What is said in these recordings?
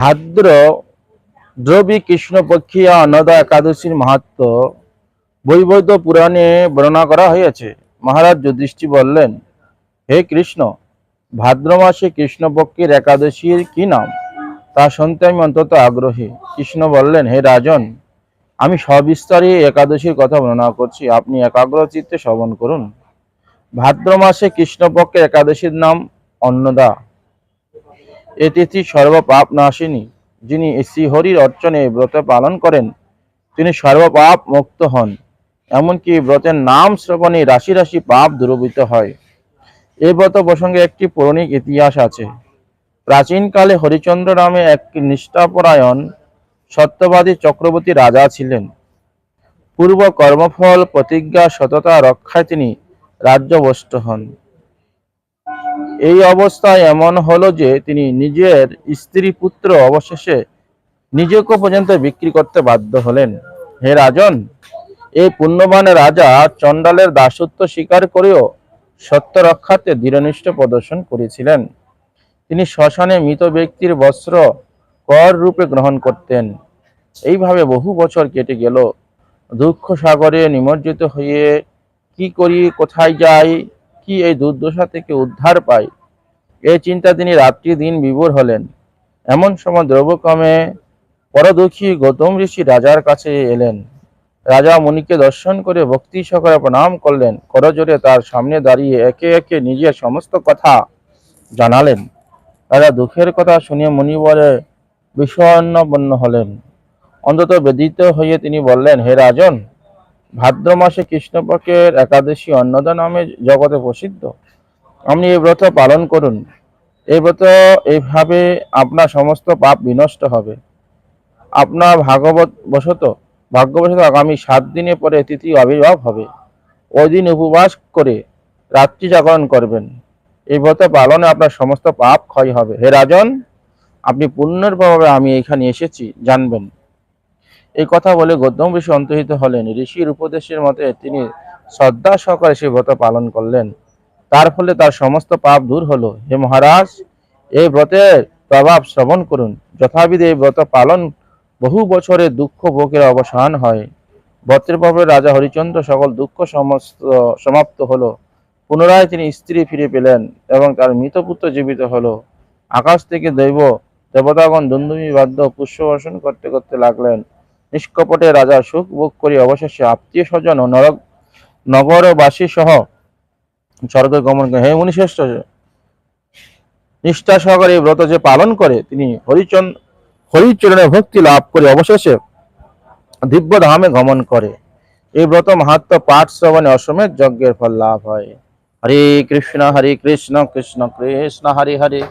ভাদ্র দ্রবী কৃষ্ণপক্ষিয়া অন্নদা একাদশীর মাহাত্ম বৈবৈত পুরাণে বর্ণনা করা হয়েছে। মহারাজ যুধিষ্ঠি বললেন, হে কৃষ্ণ, ভাদ্র মাসে কৃষ্ণপক্ষের একাদশীর কি নাম? তা শুনতে আমি অন্তত আগ্রহী। কৃষ্ণ বললেন, হে রাজন, আমি সবিস্তারে একাদশীর কথা বর্ণনা করছি। আপনি একাগ্র চিত্তে শ্রবণ করুন। ভাদ্র মাসে কৃষ্ণপক্ষের একাদশীর নাম অন্নদা। এ তিথি সর্বপাপ নাশিনী যিনি শ্রীহরির অর্চনে ব্রত পালন করেন, তিনি সর্বপাপ মুক্ত হন। এমনকি ব্রতের নাম শ্রবণে রাশি রাশি পাপ দূরভূত হয়। এ ব্রত প্রসঙ্গে একটি পৌরাণিক ইতিহাস আছে। প্রাচীনকালে হরিচন্দ্র নামে এক নিষ্ঠাপরায়ণ সত্যবাদী চক্রবর্তী রাজা ছিলেন। পূর্ব কর্মফল, প্রতিজ্ঞা, সততা, রক্ষায় তিনি রাজ্যবষ্ট হন। এই অবস্থায় এমন হলো যে তিনি নিজের স্ত্রী পুত্র অবশেষে নিজেকে পর্যন্ত বিক্রি করতে বাধ্য হলেন। হে রাজন, এই পুণ্যবান রাজা চণ্ডালের দাসত্ব স্বীকার করেও সত্য রক্ষাতে দৃঢ়নিষ্ঠ প্রদর্শন করেছিলেন। তিনি শ্মশানে মৃত ব্যক্তির বস্ত্র কর রূপে গ্রহণ করতেন। এইভাবে বহু বছর কেটে গেল। দুঃখ সাগরে নিমজ্জিত হয়ে কি করি, কোথায় যাই কি এই দুর্দশা থেকে উদ্ধার পাই এই চিন্তা তিনি রাত্রি দিন বিভোর হলেন। এমন সময় দ্রব্যক্রমে পরদুঃখী গৌতম ঋষি রাজার কাছে এলেন। রাজা মুনিকে দর্শন করে ভক্তি সহকারে প্রণাম করলেন। করজোরে তার সামনে দাঁড়িয়ে একে একে নিজের সমস্ত কথা জানালেন। রাজা দুঃখের কথা শুনে মুনি বলে বিষণ্ণ হলেন। অন্তত বেদিত হয়ে তিনি বললেন, হে রাজন ভাদ্র মাসে কৃষ্ণপক্ষের একাদশী অন্নদা নামে জগতে প্রসিদ্ধ। আপনি এই ব্রত পালন করুন। এই ব্রত এইভাবে আপনার সমস্ত পাপ বিনষ্ট হবে। আপনার ভাগবত বশত, ভাগ্যবশত আগামী সাত দিনে পরে তিথি আবির্ভাব হবে। ওই দিন উপবাস করে রাত্রি জাগরণ করবেন। এই ব্রত পালনে আপনার সমস্ত পাপ ক্ষয় হবে। হে রাজন, আপনি পুণ্যের প্রভাবে আমি এখানে এসেছি, জানবেন। এই কথা বলে গৌতম ঋষি অন্তহিত হলেন। ঋষির উপদেশের মতে তিনি শ্রদ্ধা সহকারে সে ব্রত পালন করলেন। তার ফলে তার সমস্ত পাপ দূর হলো। হে মহারাজ, এই ব্রতের প্রভাব শ্রবণ করুন। যথাবিধি এই ব্রত পালন বহু বছরে দুঃখ ভোগের অবসান হয়। ব্রতের প্রভাবে রাজা হরিচন্দ্র সকল দুঃখ সমস্ত সমাপ্ত হলো। পুনরায় তিনি স্ত্রী ফিরে পেলেন এবং তার মৃত পুত্র জীবিত হলো। আকাশ থেকে দৈব দেবতাগণ দুন্দুমি বাদ্য পুষ্প বর্ষণ করতে করতে লাগলেন। নিষ্কপটে রাজা সুখ ভোগ করে অবশেষে আত্মীয় স্বজন ও নরক নগরবাসী সহ স্বর্গে গমন করে হে মুনিশ্রেষ্ঠ, নিষ্ঠা সহকারে ব্রত যে পালন করে, তিনি হরিচন হরিচরণে ভক্তি লাভ করে অবশেষে দিব্য ধামে গমন করে। এই ব্রত মাহাত্ম পাঠ শ্রবণে অসমেত যজ্ঞের ফল লাভ হয়। হরে কৃষ্ণ হরে কৃষ্ণ কৃষ্ণ কৃষ্ণ, হরে হরে।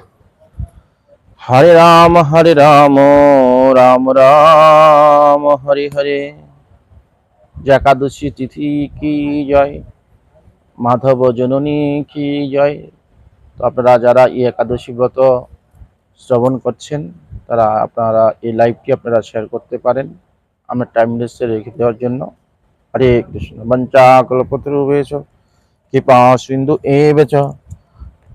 হরে রাম হরে রাম রাম রাম, হরে হরে। একাদশী তিথি কি জয়? মাধব জননী কি জয়? তো আপনারা যারা এই একাদশী ব্রত শ্রবণ করছেন, তারা আপনারা এই লাইভটি আপনারা শেয়ার করতে পারেন। আমরা টাইম লিস্টে রেখে দেওয়ার জন্য। হরে কৃষ্ণ মঞ্চা কল্পতরুবেশ কৃপা সিন্ধু এ বেচ